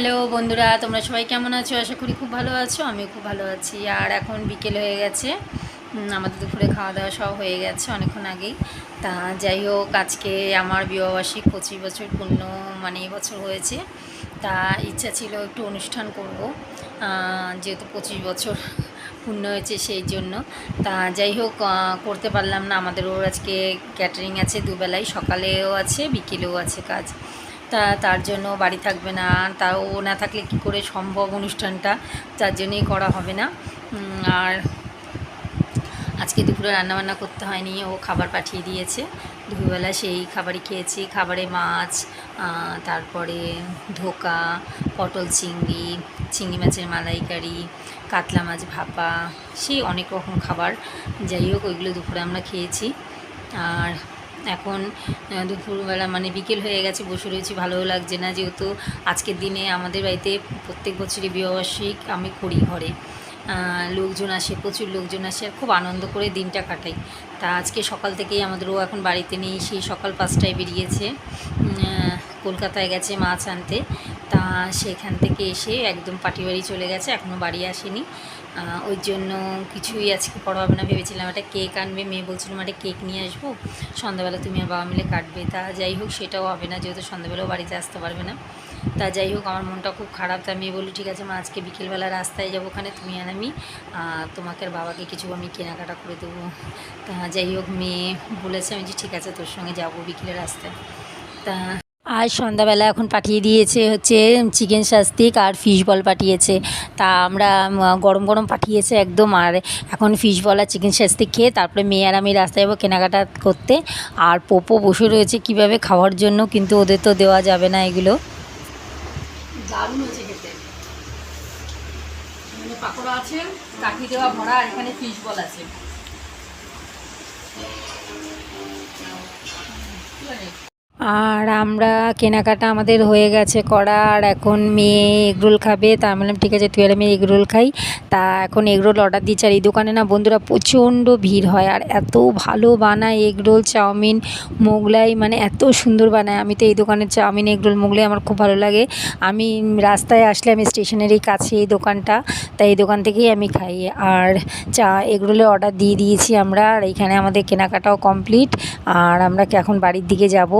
Hello বন্ধুরা, তোমরা সবাই কেমন আছো? আশা করি খুব ভালো আছো, আমিও খুব ভালো আছি। আর এখন বিকেল হয়ে গেছে। আমাদের দুপুরে খাওয়া দাওয়া সব হয়ে গেছে অনেকক্ষণ আগেই। তা যাই হোক, আজকে আমার বিবাহবার্ষিক পঁচিশ বছর পূর্ণ মানে এবছর হয়েছে। তা ইচ্ছা ছিল একটু অনুষ্ঠান করব। যেহেতু পঁচিশ বছর পূর্ণ হয়েছে সেই জন্য। তা যাই হোক করতে পারলাম না। আমাদের ওর আজকে ক্যাটারিং আছে দুবেলায় সকালেও আছে, বিকেলেও আছে কাজ। তা তার জন্য বাড়ি থাকবে না। তাও ও না থাকলে কি করে সম্ভব অনুষ্ঠানটা? তার জন্যই করা হবে না। আর আজকে দুপুরে রান্নাবান্না করতে হয়নি। ও খাবার পাঠিয়ে দিয়েছে। দুপুরবেলা সেই খাবারই খেয়েছি। খাবারে মাছ তারপরে ধোকা, পটল চিংড়ি চিংড়ি মাছের মালাইকারি, কাতলা মাছ ভাপা, সেই অনেক রকম খাবার। যাই হোক, ওইগুলো দুপুরে আমরা খেয়েছি। আর এখন দুপুরবেলা মানে বিকেল হয়ে গেছে, বসে রয়েছি, ভালোও লাগছে না যেহেতু আজকের দিনে আমাদের বাড়িতে প্রত্যেক বছরই বিবাহবার্ষিক আমি করি ঘরে। লোকজন আসে, প্রচুর লোকজন আসে আর খুব আনন্দ করে দিনটা কাটাই। তা আজকে সকাল থেকেই আমাদেরও এখন বাড়িতে নেই, সেই সকাল পাঁচটায় বেরিয়েছে। কলকাতায় গেছে মাছ আনতে। তা সেখান থেকে এসে একদম পাটি বাড়ি চলে গেছে এখনও বাড়ি আসেনি। ওই জন্য কিছুই আজকে করা হবে না ভেবেছিলাম। একটা কেক আনবে, মেয়ে বলছিলাম একটা কেক নিয়ে আসব। সন্ধ্যাবেলা তুমি আর বাবা মিলে কাটবে। তা যাই হোক, সেটাও হবে না, যেহেতু সন্ধ্যাবেলাও বাড়িতে আসতে পারবে না। তা যাই হোক, আমার মনটা খুব খারাপ। তা মেয়ে বলি ঠিক আছে, মা, আজকে বিকেলবেলা রাস্তায় যাব ওখানে, তুমি আর আমি। তোমাকে আর বাবাকে কিছু আমি কেনাকাটা করে দেবো। তা যাই হোক, মেয়ে বলেছে, আমি যে ঠিক আছে, তোর সঙ্গে যাব বিকেলে রাস্তায়। তা আজ সন্ধ্যাবেলা এখন পাঠিয়ে দিয়েছে হচ্ছে চিকেন শাস্তিক আর ফিশ বল পাঠিয়েছে। তা আমরা গরম গরম পাঠিয়েছে একদম। আর এখন ফিশ বল আর চিকেন শাস্তিক খেয়ে তারপরে মেয়ে আর আমি রাস্তায় যাব কেনাকাটা করতে। আর পোপো বসে রয়েছে কীভাবে খাওয়ার জন্য, কিন্তু ওদের তো দেওয়া যাবে না এগুলো। আছে দেওয়া ভরা, আর এখানে ফিশ বল আছে। আর আমরা কেনাকাটা আমাদের হয়ে গেছে করা আর এখন মেয়ে এগরোল খাবে। তা বললাম, ঠিক আছে, তুই আর আমি এগরোল খাই। তা এখন এগরোল অর্ডার দিচ্ছি। আর এই দোকানে না বন্ধুরা প্রচণ্ড ভিড় হয়, আর এত ভালো বানায় এগরোল, চাউমিন, মোগলাই মানে এত সুন্দর বানায়। আমি তো এই দোকানের চাউমিন, এগরোল, মোগলাই আমার খুব ভালো লাগে। আমি রাস্তায় আসলে আমি স্টেশনেরই কাছে এই দোকানটা, তাই এই দোকান থেকেই আমি খাই। আর চা, এগরোলে অর্ডার দিয়ে দিয়েছি আমরা, আর এইখানে আমাদের কেনাকাটাও কমপ্লিট আর আমরা এখন বাড়ির দিকে যাব।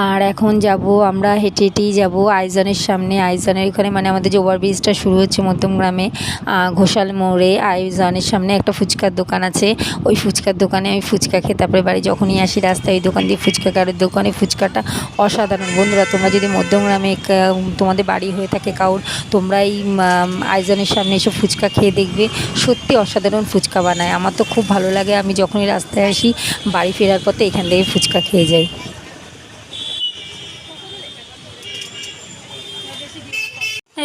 আর এখন যাব আমরা হেঁটে হেঁটেই যাব আইজনের সামনে। আইজনের ওখানে মানে আমাদের যে ওভারব্রিজটা শুরু হচ্ছে মধ্যমগ্রামে আহ, ঘোষাল মোড়ে। আইজনের সামনে একটা ফুচকার দোকান আছে। ওই ফুচকার দোকানে আমি ফুচকা খেয়ে তারপরে বাড়ি যখনই আসি রাস্তায় ওই দোকান দিয়ে ফুচকা কারোর দোকানে ফুচকাটা অসাধারণ। বন্ধুরা তোমরা যদি মধ্যমগ্রামে তোমাদের বাড়ি হয়ে থাকে কাউর তোমরা এই আইজনের সামনে এসে ফুচকা খেয়ে দেখবে সত্যি অসাধারণ ফুচকা বানায়। আমার তো খুব ভালো লাগে। আমি যখনই রাস্তায় আসি বাড়ি ফেরার পথে এখান থেকে ফুচকা খেয়ে যাই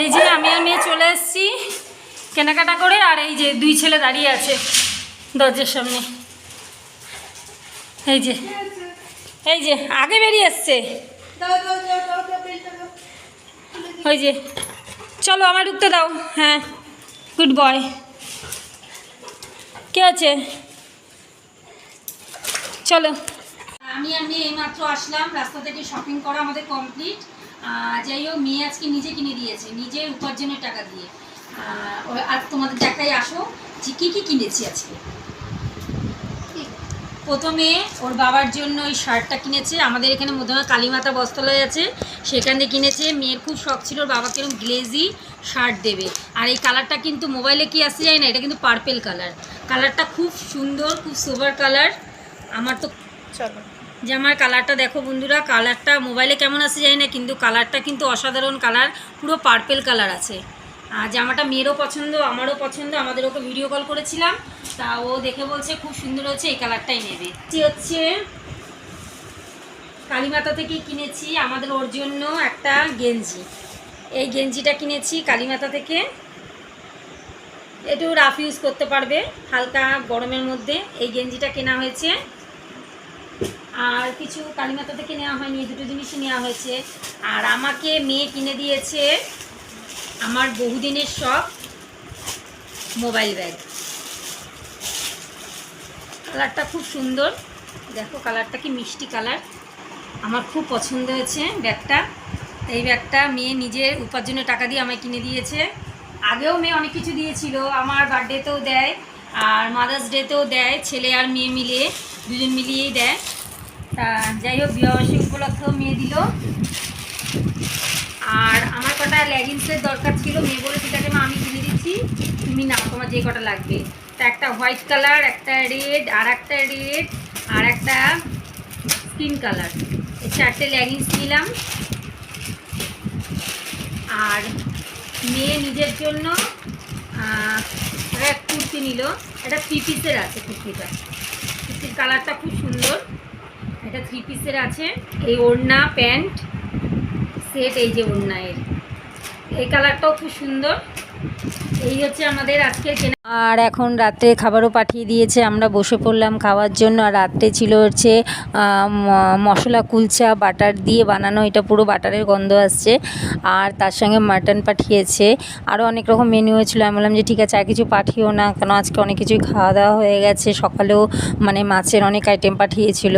এই যে আমি আর মেয়ে চলে এসেছি কেনাকাটা করে আর এই যে দুই ছেলে দাঁড়িয়ে আছে দরজার সামনে। এই যে এই যে, আগে বেরিয়ে এসছে ওই যে, চলো আমার ঢুকতে দাও হ্যাঁ গুড বয় কে আছে? চলো। আমি আমি এইমাত্র আসলাম, রাস্তা থেকে শপিং করা আমাদের কমপ্লিট যাই হোক, মেয়ে আজকে নিজে কিনে দিয়েছে নিজে উপার্জনের টাকা দিয়ে। আর তোমাদের দেখাই আসো যে কী কী কিনেছি আজকে? প্রথমে ওর বাবার জন্য ওই শার্টটা কিনেছে। আমাদের এখানে মধ্যমা কালীমাতা বস্ত্রালয় আছে। সেখানে কিনেছে। মেয়ের খুব শখ ছিল ওর বাবাকে এরকম গ্লেজি শার্ট দেবে। আর এই কালারটা কিন্তু মোবাইলে কি আসতে যায় না এটা কিন্তু পার্পেল কালার। কালারটা খুব সুন্দর খুব সোবার কালার। আমার তো চলো। জামার কালারটা দেখো বন্ধুরা কালারটা মোবাইলে কেমন আসে যায় না কিন্তু কালারটা কিন্তু অসাধারণ কালার পুরো পার্পেল কালার আছে। জামাটা মেয়েরও পছন্দ, আমারও পছন্দ, আমাদের ওকে ভিডিও কল করেছিলাম। তা ও দেখে বলছে খুব সুন্দর হচ্ছে এই কালারটাই নেবে। এটি হচ্ছে কালীমাতা থেকেই কিনেছি, আমাদের ওর জন্য একটা গেঞ্জি। এই গেঞ্জিটা কিনেছি কালীমাতা থেকে। একটু রাফ ইউজ করতে পারবে, হালকা গরমের মধ্যে এই গেঞ্জিটা কেনা হয়েছে। আর কিছু কালীমাতা থেকে নেওয়া হয়নি, এই দুটো জিনিসই নেওয়া হয়েছে। আর আমাকে মেয়ে কিনে দিয়েছে আমার বহুদিনের শখ মোবাইল ব্যাগ। কালারটা খুব সুন্দর। দেখো, কালারটা কি মিষ্টি কালার। আমার খুব পছন্দ হয়েছে ব্যাগটা। এই ব্যাগটা মেয়ে নিজের উপার্জনের টাকা দিয়ে আমায় কিনে দিয়েছে। আগেও মেয়ে অনেক কিছু দিয়েছিল। আমার বার্থডেতেও দেয়, আর মাদার্স ডেতেও দেয়, ছেলে আর মেয়ে মিলিয়ে দুজন মিলিয়েই দেয়। তা যাই হোক বিবাহবার্ষিকী উপলক্ষেও মেয়ে দিল। কটা লেগিংসের দরকার ছিল, মেয়ে বলে আছে মা, আমি কিনে দিচ্ছি। তুমি নাও, তোমার যে কটা লাগবে। তা একটা হোয়াইট কালার একটা রেড আর একটা রেড আর একটা স্কিন কালার চারটে লেগিংস নিলাম। আর মেয়ে নিজের জন্য একটা কুর্তি নিল। এটা থ্রি পিসের আছে কুর্তিটা। কুর্তির কালারটা খুব সুন্দর। এটা থ্রি পিসের আছে। এই ওড়না, প্যান্ট সেট এই যে ওড়না এর। এই কালারটাও খুব সুন্দর। এই হচ্ছে আমাদের আজকে আর এখন রাত্রে খাবারও পাঠিয়ে দিয়েছে, আমরা বসে পড়লাম খাওয়ার জন্য। আর রাত্রে ছিল হচ্ছে মশলা, কুলচা, বাটার দিয়ে বানানো, এটা পুরো বাটারের গন্ধ আসছে। আর তার সঙ্গে মাটন পাঠিয়েছে। আরও অনেক রকম মেনু হয়েছিল আমি বললাম যে, ঠিক আছে, আর কিছু পাঠিও না, কেন আজকে অনেক কিছুই খাওয়া দাওয়া হয়ে গেছে। সকালেও মানে মাছের অনেক আইটেম পাঠিয়েছিল।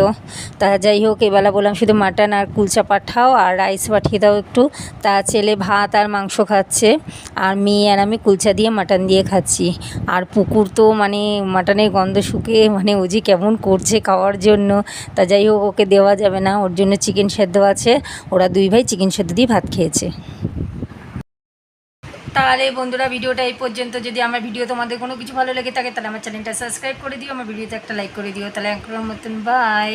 তা যাই হোক, এবেলা বললাম শুধু মাটন আর কুলচা পাঠাও আর রাইস পাঠিয়ে দাও একটু। তা ছেলে ভাত আর মাংস খাচ্ছে। আর মেয়ে আর আমি কুলচা দিয়ে মাটন দিয়ে খাচ্ছি। আর পুকুর তো মানে মাটনের গন্ধ শুকে মানে ও যে কেমন করছে খাওয়ার জন্য। তা যাই হোক, ওকে দেওয়া যাবে না। ওর জন্য চিকেন সেদ্ধ আছে। ওরা দুই ভাই চিকেন সেদ্ধ দিয়ে ভাত খেয়েছে। তাহলে বন্ধুরা, ভিডিওটা এই পর্যন্ত। যদি আমার ভিডিও তোমাদের কোনো কিছু ভালো লেগে থাকে, তাহলে আমার চ্যানেলটা সাবস্ক্রাইব করে দিও। আমার ভিডিওতে একটা লাইক করে দিও। তাহলে এখন মতন বাই